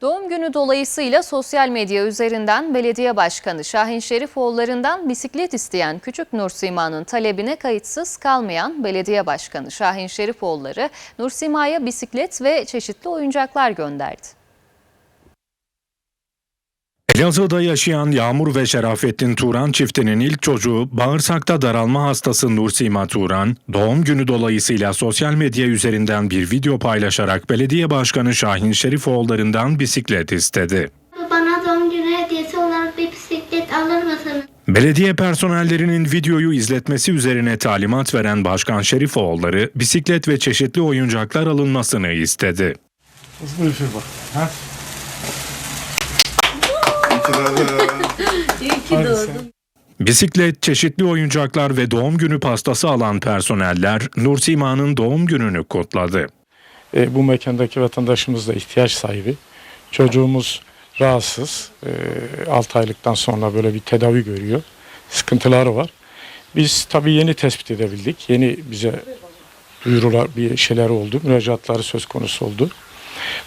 Doğum günü dolayısıyla sosyal medya üzerinden belediye başkanı Şahin Şerifoğulları'ndan bisiklet isteyen küçük Nursima'nın talebine kayıtsız kalmayan belediye başkanı Şahin Şerifoğulları Nursima'ya bisiklet ve çeşitli oyuncaklar gönderdi. Elazığ'da yaşayan Yağmur ve Şerafettin Turan çiftinin ilk çocuğu bağırsakta daralma hastası Nursima Turan, doğum günü dolayısıyla sosyal medya üzerinden bir video paylaşarak belediye başkanı Şahin Şerifoğulları'ndan bisiklet istedi. Bana doğum günü hediyesi olarak bir bisiklet alır mısınız? Belediye personellerinin videoyu izletmesi üzerine talimat veren Başkan Şerifoğulları bisiklet ve çeşitli oyuncaklar alınmasını istedi. Hızlı üfür bak. Ha? İyi ki doğdun. Bisiklet, çeşitli oyuncaklar ve doğum günü pastası alan personeller Nursima'nın doğum gününü kutladı. E, bu mekandaki vatandaşımız da ihtiyaç sahibi. Çocuğumuz rahatsız. E, 6 aylıktan sonra böyle bir tedavi görüyor. Sıkıntıları var. Biz tabii yeni tespit edebildik. Yeni bize duyurular bir şeyler oldu. Müracaatları söz konusu oldu.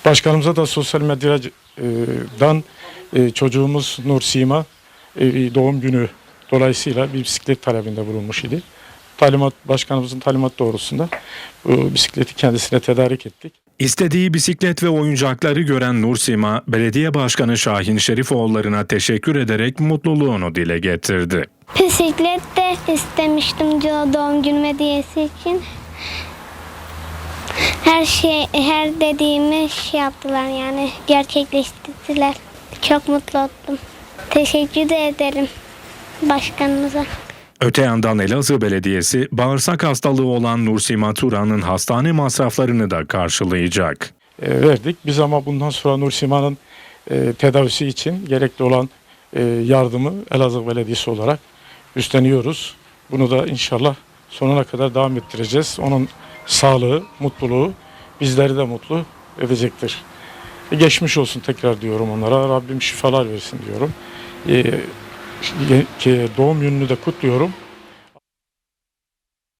Başkanımıza da sosyal medyadan e, çocuğumuz Nur Sima e, doğum günü dolayısıyla bir bisiklet talebinde bulunmuş idi. Talimat başkanımızın talimat doğrusunda bu bisikleti kendisine tedarik ettik. İstediği bisiklet ve oyuncakları gören Nursima, belediye başkanı Şahin Şerifoğulları'na teşekkür ederek mutluluğunu dile getirdi. Bisiklet de istemiştim do- doğum günü hediyesi için. Her şey, her dediğimi şey yaptılar yani gerçekleştirdiler. Çok mutlu oldum. Teşekkür de ederim başkanımıza. Öte yandan Elazığ Belediyesi, bağırsak hastalığı olan Nursima Turan'ın hastane masraflarını da karşılayacak. e, verdik. Biz ama bundan sonra Nur Sima'nın e, tedavisi için gerekli olan e, yardımı Elazığ Belediyesi olarak üstleniyoruz. Bunu da inşallah sonuna kadar devam ettireceğiz. Onun sağlığı, mutluluğu bizleri de mutlu edecektir. E, geçmiş olsun tekrar diyorum onlara. Rabbim şifalar versin diyorum. E, doğum gününü de kutluyorum.